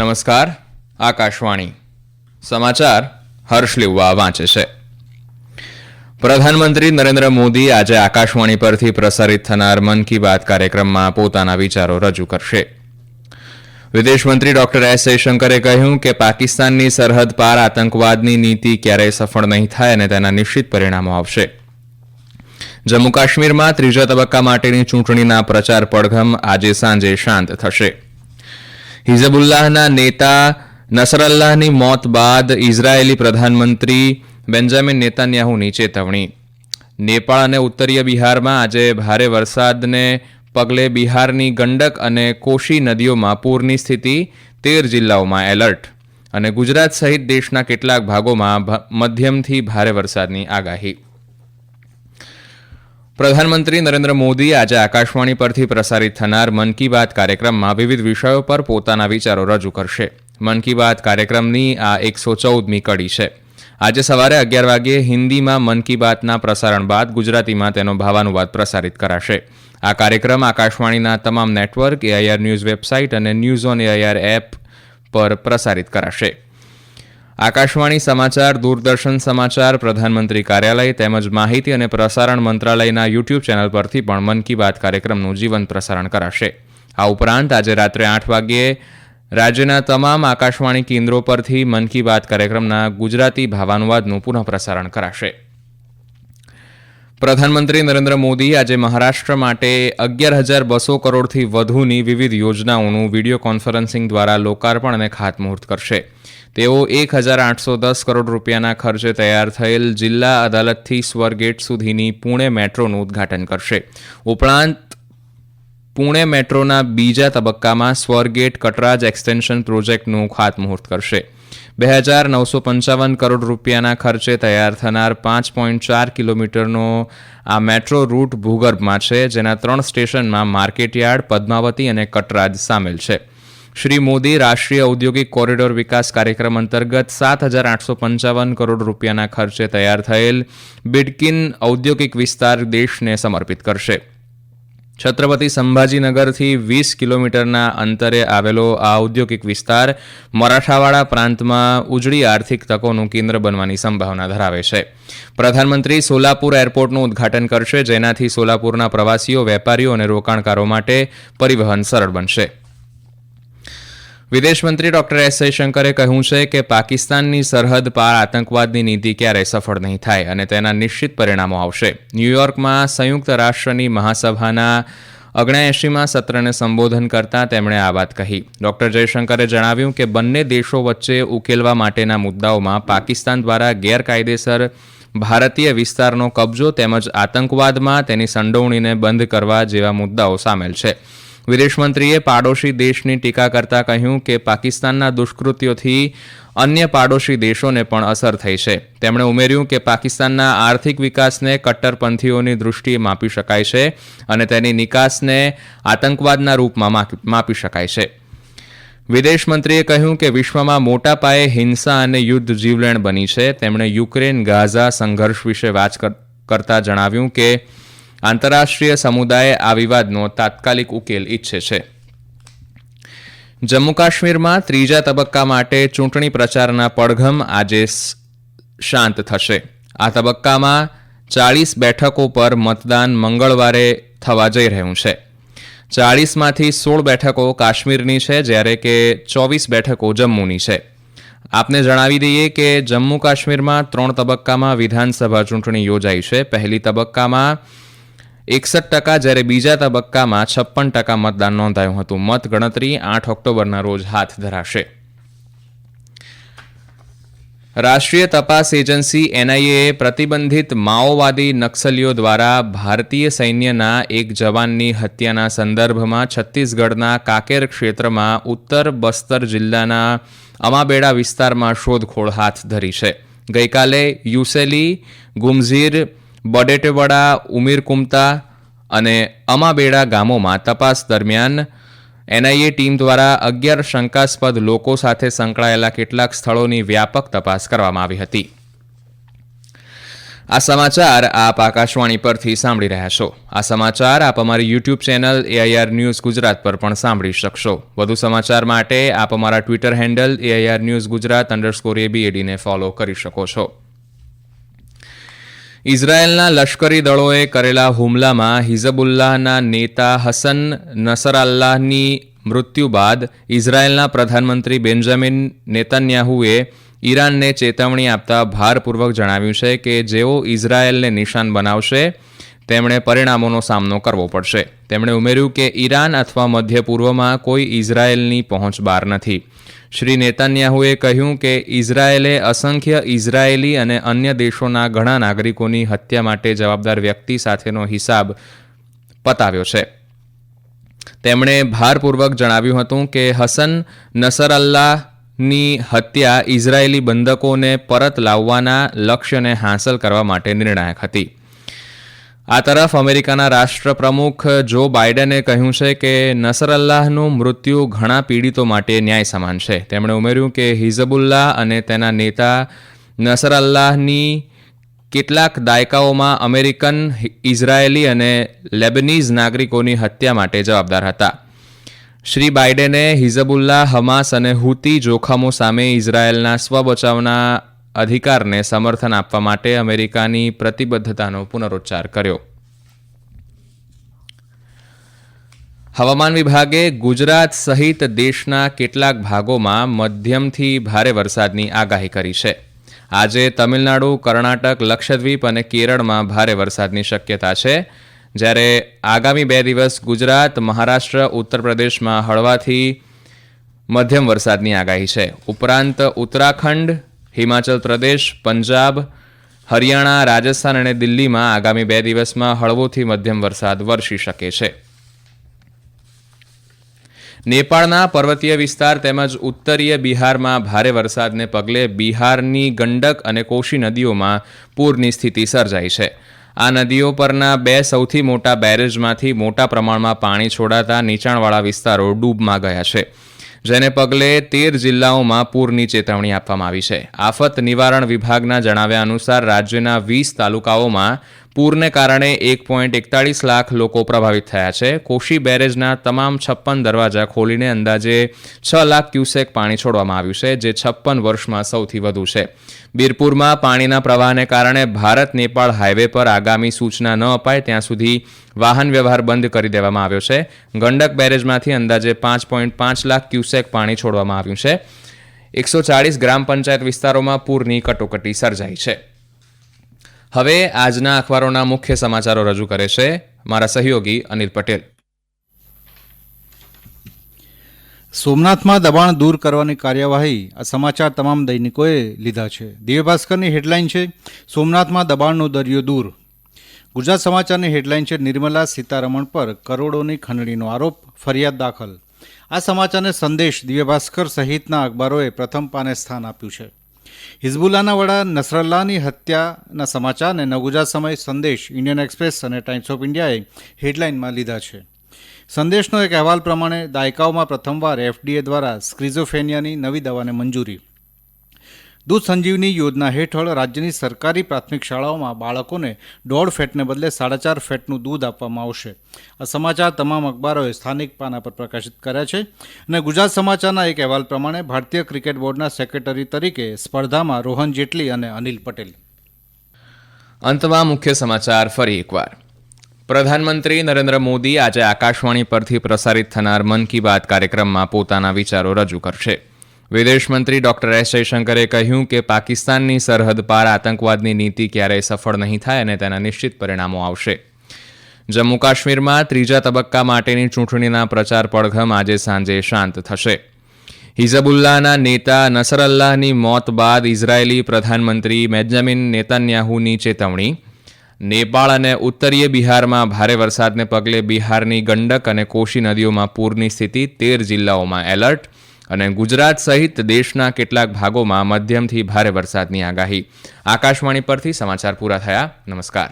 નમસ્કાર, આકાશવાણી. સમાચાર હર્ષ લેવા વાંચે છે. પ્રધાનમંત્રી નરેન્દ્ર મોદી આજે આકાશવાણી પરથી પ્રસારિત થનાર મન કી બાત કાર્યક્રમમાં પોતાના વિચારો રજૂ કરશે. વિદેશમંત્રી ડોક્ટર એસ જયશંકરે કહ્યું કે પાકિસ્તાનની સરહદ પાર આતંકવાદની નીતિ ક્યારેય સફળ નહીં થાય અને તેના નિશ્ચિત પરિણામો આવશે. જમ્મુ કાશ્મીરમાં ત્રીજા તબક્કા માટેની ચૂંટણીના પ્રચાર પડઘમ આજે સાંજે શાંત થશે. હિઝબુલ્લાહના નેતા નસરલ્લાહની મોત બાદ ઇઝરાયેલી પ્રધાનમંત્રી બેન્જામિન નેતાન્યાહુની ચેતવણી નેપાળ અને ઉત્તરીય બિહારમાં આજે ભારે વરસાદને પગલે બિહારની ગંડક અને કોશી નદીઓમાં પૂરની સ્થિતિ તેર જિલ્લાઓમાં એલર્ટ અને ગુજરાત સહિત દેશના કેટલાક ભાગોમાં મધ્યમથી ભારે વરસાદની આગાહી પ્રધાનમંત્રી નરેન્દ્ર મોદી આજે આકાશવાણી પરથી પ્રસારિત થનાર મન કી બાત કાર્યક્રમમાં વિવિધ વિષયો પર પોતાના વિચારો રજૂ કરશે. મન કી બાત કાર્યક્રમની આ એકસો ચૌદમી કડી છે. આજે સવારે અગિયાર વાગ્યે હિન્દીમાં મન કી બાતના પ્રસારણ બાદ ગુજરાતીમાં તેનો ભાવાનુવાદ પ્રસારિત કરાશે. આ કાર્યક્રમ આકાશવાણીના તમામ નેટવર્ક, એઆઈઆર ન્યૂઝ વેબસાઇટ અને ન્યૂઝ ઓન એઆઈઆર એપ પર પ્રસારિત કરાશે. આકાશવાણી સમાચાર, દૂરદર્શન સમાચાર, પ્રધાનમંત્રી કાર્યાલય તેમજ માહિતી અને પ્રસારણ મંત્રાલયના યુટ્યુબ ચેનલ પરથી પણ મન કી બાત કાર્યક્રમનું જીવંત પ્રસારણ કરાશે. આ ઉપરાંત આજે રાત્રે આઠ વાગ્યે રાજ્યના તમામ આકાશવાણી કેન્દ્રો પરથી મન કી બાત કાર્યક્રમના ગુજરાતી ભાવાનુવાદનું પુનઃ પ્રસારણ કરાશે. પ્રધાનમંત્રી નરેન્દ્ર મોદી આજે મહારાષ્ટ્ર માટે અગિયાર હજાર બસો કરોડથી વધુની વિવિધ યોજનાઓનું વીડિયો કોન્ફરન્સિંગ દ્વારા લોકાર્પણ અને ખાતમુહૂર્ત કરશે. તેઓ એક હજાર આઠસો દસ કરોડ રૂપિયાના ખર્ચે તૈયાર થયેલ જિલ્લા અદાલતથી સ્વરગેટ સુધીની પુણે મેટ્રોનું ઉદ્ઘાટન કરશે. ઉપરાંત, પુણે મેટ્રોના બીજા તબક્કામાં સ્વરગેટ કટરાજ એક્સટેન્શન પ્રોજેક્ટનું ખાતમુહૂર્ત કરશે. બે હજાર નવસો પંચાવન કરોડ રૂપિયાના ખર્ચે તૈયાર થનાર પાંચ પોઈન્ટ ચાર કિલોમીટરનો આ મેટ્રો રૂટ ભૂગર્ભમાં છે, જેના ત્રણ સ્ટેશનમાં માર્કેટયાર્ડ, પદ્માવતી અને કટરાજ સામેલ છે. શ્રી મોદી રાષ્ટ્રીય ઔદ્યોગિક કોરિડોર વિકાસ કાર્યક્રમ અંતર્ગત સાત હજાર આઠસો પંચાવન કરોડ રૂપિયાના ખર્ચે તૈયાર થયેલ બિડકિન ઔદ્યોગિક વિસ્તાર દેશને સમર્પિત કરશે. છત્રપતિ સંભાજીનગરથી વીસ કિલોમીટરના અંતરે આવેલો આ ઔદ્યોગિક વિસ્તાર મરાઠાવાડા પ્રાંતમાં ઉજળી આર્થિક તકોનું કેન્દ્ર બનવાની સંભાવના ધરાવે છે. પ્રધાનમંત્રી સોલાપુર એરપોર્ટનું ઉદ્ઘાટન કરશે, જેનાથી સોલાપુરના પ્રવાસીઓ, વેપારીઓ અને રોકાણકારો માટે પરિવહન સરળ બનશે. વિદેશમંત્રી ડોક્ટર એસ જયશંકરે કહ્યું છે કે પાકિસ્તાનની સરહદ પાર આતંકવાદની નીતિ ક્યારેય સફળ નહીં થાય અને તેના નિશ્ચિત પરિણામો આવશે. ન્યૂયોર્કમાં સંયુક્ત રાષ્ટ્રની મહાસભાના ઓગણએંશીમાં સત્રને સંબોધન કરતા તેમણે આ વાત કહી. ડોક્ટર જયશંકરે જણાવ્યું કે બંને દેશો વચ્ચે ઉકેલવા માટેના મુદ્દાઓમાં પાકિસ્તાન દ્વારા ગેરકાયદેસર ભારતીય વિસ્તારનો કબજો તેમજ આતંકવાદમાં તેની સંડોવણીને બંધ કરવા જેવા મુદ્દાઓ સામેલ છે. વિદેશમંત્રીએ પાડોશી દેશની ટીકા કરતા કહ્યું કે પાકિસ્તાનના દુષ્કૃત્યોથી અન્ય પાડોશી દેશોને પણ અસર થઈ છે. તેમણે ઉમેર્યું કે પાકિસ્તાનના આર્થિક વિકાસને કટ્ટરપંથીઓની દૃષ્ટિએ માપી શકાય છે અને તેની નિકાસને આતંકવાદના રૂપમાં માપી- શકાય છે. વિદેશ મંત્રીએ કહ્યું કે વિશ્વમાં મોટા પાયે હિંસા અને યુદ્ધ જીવલેણ બની છે. તેમણે યુક્રેન ગાઝા સંઘર્ષ વિશે વાત કર- કરતા જણાવ્યું કે આંતરરાષ્ટ્રીય સમુદાય આ વિવાદનો તાત્કાલિક ઉકેલ ઈચ્છે છે. જમ્મુ કાશ્મીરમાં ત્રીજા તબક્કા માટે ચૂંટણી પ્રચારના પડઘમ આજે શાંત થશે. આ તબક્કામાં ચાળીસ બેઠકો પર મતદાન મંગળવારે થવા જઈ રહ્યું છે. ચાળીસમાંથી સોળ બેઠકો કાશ્મીરની છે, જ્યારે કે ચોવીસ બેઠકો જમ્મુની છે. આપને જણાવી દઈએ કે જમ્મુ કાશ્મીરમાં ત્રણ તબક્કામાં વિધાનસભા ચૂંટણી યોજાઈ છે. પહેલી તબક્કામાં એકસઠ ટકા જ્યારે બીજા તબક્કામાં છપ્પન ટકા મતદાન નોંધાયું હતું. મત ગણતરી આઠ ઓક્ટોબરના રોજ હાથ ધરાશે. રાષ્ટ્રીય તપાસ એજન્સી એનઆઈએ પ્રતિબંધિત માઓવાદી નક્સલીઓ દ્વારા ભારતીય સૈન્યના એક જવાનની હત્યાના સંદર્ભમાં છત્તીસગઢના કાકેર ક્ષેત્રમાં ઉત્તર બસ્તર જિલ્લાના અમાબેડા વિસ્તારમાં શોધખોળ હાથ ધરી છે. ગઈકાલે યુસેલી ગુમઝીર બડેટેવડા ઉમીરકુમતા અને અમાબેડા ગામોમાં તપાસ દરમિયાન એનઆઈએ ટીમ દ્વારા અગિયાર શંકાસ્પદ લોકો સાથે સંકળાયેલા કેટલાક સ્થળોની વ્યાપક તપાસ કરવામાં આવી હતી. આ સમાચાર આપ આકાશવાણી પરથી સાંભળી રહ્યા છો. આ સમાચાર આપ અમારી YouTube channel AIR news Gujarat પર પણ સાંભળી શકશો. વધુ સમાચાર માટે આપ અમારા Twitter handle AIR news Gujarat underscore એબીએડીને follow કરી શકો છો. ઇઝરાયેલના લશ્કરી દળોએ કરેલા હુમલામાં હિઝબુલ્લાહના નેતા હસન નસરાલ્લાહની મૃત્યુ બાદ ઇઝરાયેલના પ્રધાનમંત્રી બેન્જામિન નેતન્યાહુએ ઈરાનને ચેતવણી આપતા ભારપૂર્વક જણાવ્યું છે કે જેઓ ઇઝરાયેલને નિશાન બનાવશે, તેમણે પરિણામોનો સામનો કરવો પડશે. તેમણે ઉમેર્યું કે ઈરાન અથવા મધ્ય પૂર્વમાં કોઈ ઇઝરાયેલની પહોંચ બહાર નથી. શ્રી નેતાન્યાહુએ કહ્યું કે ઇઝરાયેલે અસંખ્ય ઇઝરાયેલી અને અન્ય દેશોના ઘણા નાગરિકોની હત્યા માટે જવાબદાર વ્યક્તિ સાથેનો હિસાબ પતાવ્યો છે. તેમણે ભારપૂર્વક જણાવ્યું હતું કે હસન નસરઅલ્લાની હત્યા ઇઝરાયેલી બંધકોને પરત લાવવાના લક્ષ્યને હાંસલ કરવા માટે નિર્ણાયક હતી. આ તરફ અમેરિકાના રાષ્ટ્રપ્રમુખ જો બાઇડને કહ્યું છે કે નસરઅલ્લાહનું મૃત્યુ ઘણા પીડિતો માટે ન્યાય સમાન છે. તેમણે ઉમેર્યું કે હિઝબુલ્લાહ અને તેના નેતા નસરઅલ્લાહની કેટલાક દાયકાઓમાં અમેરિકન, ઇઝરાયેલી અને લેબનીઝ નાગરિકોની હત્યા માટે જવાબદાર હતા. શ્રી બાઇડેને હિઝબુલ્લાહ, હમાસ અને હુતી જોખમો સામે ઇઝરાયેલના સ્વબચાવના અધિકારને સમર્થન આપવા માટે અમેરિકાની પ્રતિબદ્ધતાનો પુનરોચ્ચાર કર્યો. હવામાન વિભાગે ગુજરાત સહિત દેશના કેટલાક ભાગોમાં મધ્યમથી ભારે વરસાદની આગાહી કરી છે. આજે તમિલનાડુ, કર્ણાટક, લક્ષદ્વીપ અને કેરળમાં ભારે વરસાદની શક્યતા છે. જ્યારે આગામી બે દિવસ ગુજરાત, મહારાષ્ટ્ર ઉત્તર પ્રદેશમાં હળવાથી મધ્યમ વરસાદની આગાહી છે. ઉપરાંત ઉત્તરાખંડ હિમાચલ પ્રદેશ, પંજાબ, હરિયાણા, રાજસ્થાન અને દિલ્હીમાં આગામી બે દિવસમાં હળવોથી મધ્યમ વરસાદ વરસી શકે છે. નેપાળના પર્વતીય વિસ્તાર તેમજ ઉત્તરીય બિહારમાં ભારે વરસાદને પગલે બિહારની ગંડક અને કોશી નદીઓમાં પૂરની સ્થિતિ સર્જાઈ છે. આ નદીઓ પરના બે સૌથી મોટા બેરેજમાંથી મોટા પ્રમાણમાં પાણી છોડાતા નીચાણવાળા વિસ્તારો ડૂબમાં ગયા છે. જેને પગલે તેર જિલ્લાઓમાં પૂરની ચેતવણી આપવામાં આવી છે. આફત નિવારણ વિભાગના જણાવ્યા અનુસાર રાજ્યના વીસ તાલુકાઓમાં પૂરને કારણે એક પોઈન્ટ એકતાળીસ લાખ લોકો પ્રભાવિત થયા છે. કોશી બેરેજના તમામ છપ્પન દરવાજા ખોલીને અંદાજે છ લાખ ક્યુસેક પાણી છોડવામાં આવ્યું છે, જે છપ્પન વર્ષમાં સૌથી વધુ છે. બીરપુરમાં પાણીના પ્રવાહને કારણે ભારત નેપાળ હાઈવે પર આગામી સૂચના ન અપાય, ત્યાં સુધી વાહન વ્યવહાર બંધ કરી દેવામાં આવ્યો છે. ગંડક બેરેજમાંથી અંદાજે પાંચ પોઈન્ટ પાંચ લાખ ક્યુસેક પાણી છોડવામાં આવ્યું છે. એકસો ચાળીસ ગ્રામ પંચાયત વિસ્તારોમાં પૂરની કટોકટી સર્જાઈ છે. હવે આજના અખબારોના મુખ્ય સમાચારો રજૂ કરે છે મારા સહયોગી અનિલ પટેલ. સોમનાથમાં દબાણ દૂર કરવાની કાર્યવાહી, આ સમાચાર તમામ દૈનિકોએ લીધા છે. દિવ્યભાસ્કરની હેડલાઇન છે, સોમનાથમાં દબાણનો દરિયો દૂર. ગુજરાત સમાચારની હેડલાઇન છે, નિર્મલા સીતારમણ પર કરોડોની ખંડણીનો આરોપ, ફરિયાદ દાખલ. આ સમાચારને સંદેશ દિવ્યભાસ્કર સહિતના અખબારોએ પ્રથમ પાને સ્થાન આપ્યું છે. હિઝબુલ્લાના વડા નસરલ્લાની હત્યાના સમાચારને નવગુજરાત સમય સંદેશ ઇન્ડિયન એક્સપ્રેસ અને ટાઈમ્સ ઓફ ઇન્ડિયાએ હેડલાઇનમાં લીધા છે. સંદેશનો એક અહેવાલ પ્રમાણે દાયકાઓમાં પ્રથમવાર એફડીએ દ્વારા સ્ક્રિઝોફેનિયાની નવી દવાને મંજૂરી. દૂધ સંજીવની યોજના હેઠળ રાજ્યની સરકારી પ્રાથમિક શાળાઓમાં બાળકોને દોઢ ફેટને બદલે સાડા ચાર ફેટનું દૂધ આપવામાં આવશે. આ સમાચાર તમામ અખબારોએ સ્થાનિક પાના પર પ્રકાશિત કર્યા છે. અને ગુજરાત સમાચારના એક અહેવાલ પ્રમાણે ભારતીય ક્રિકેટ બોર્ડના સેક્રેટરી તરીકે સ્પર્ધામાં રોહન જેટલી અને અનિલ પટેલ. અંતમાં મુખ્ય સમાચાર ફરી એકવાર. પ્રધાનમંત્રી નરેન્દ્ર મોદી આજે આકાશવાણી પરથી પ્રસારિત થનાર મન કી બાત કાર્યક્રમમાં પોતાના વિચારો રજૂ કરશે. વિદેશ મંત્રી ડોક્ટર એસ જયશંકરે કહ્યું કે પાકિસ્તાનની સરહદ પાર આતંકવાદની નીતિ ક્યારેય સફળ નહીં થાય અને તેના નિશ્ચિત પરિણામો આવશે. જમ્મુ કાશ્મીરમાં ત્રીજા તબક્કા માટેની ચૂંટણીના પ્રચાર પડઘમ આજે સાંજે શાંત થશે. હિઝબુલ્લાહના નેતા નસરઅલ્લાહની મોત બાદ ઇઝરાયેલી પ્રધાનમંત્રી બેન્જામિન નેતાન્યાહુની ચેતવણી, નેપાળ અને ઉત્તરીય બિહારમાં ભારે વરસાદને પગલે બિહારની ગંડક અને કોશી નદીઓમાં પૂરની સ્થિતિ, તેર જિલ્લાઓમાં એલર્ટ અને ગુજરાત સહિત દેશના કેટલાક ભાગોમાં મધ્યમથી ભારે વરસાદની આગાહી. આકાશવાણી પરથી સમાચાર પૂરા થયા. નમસ્કાર.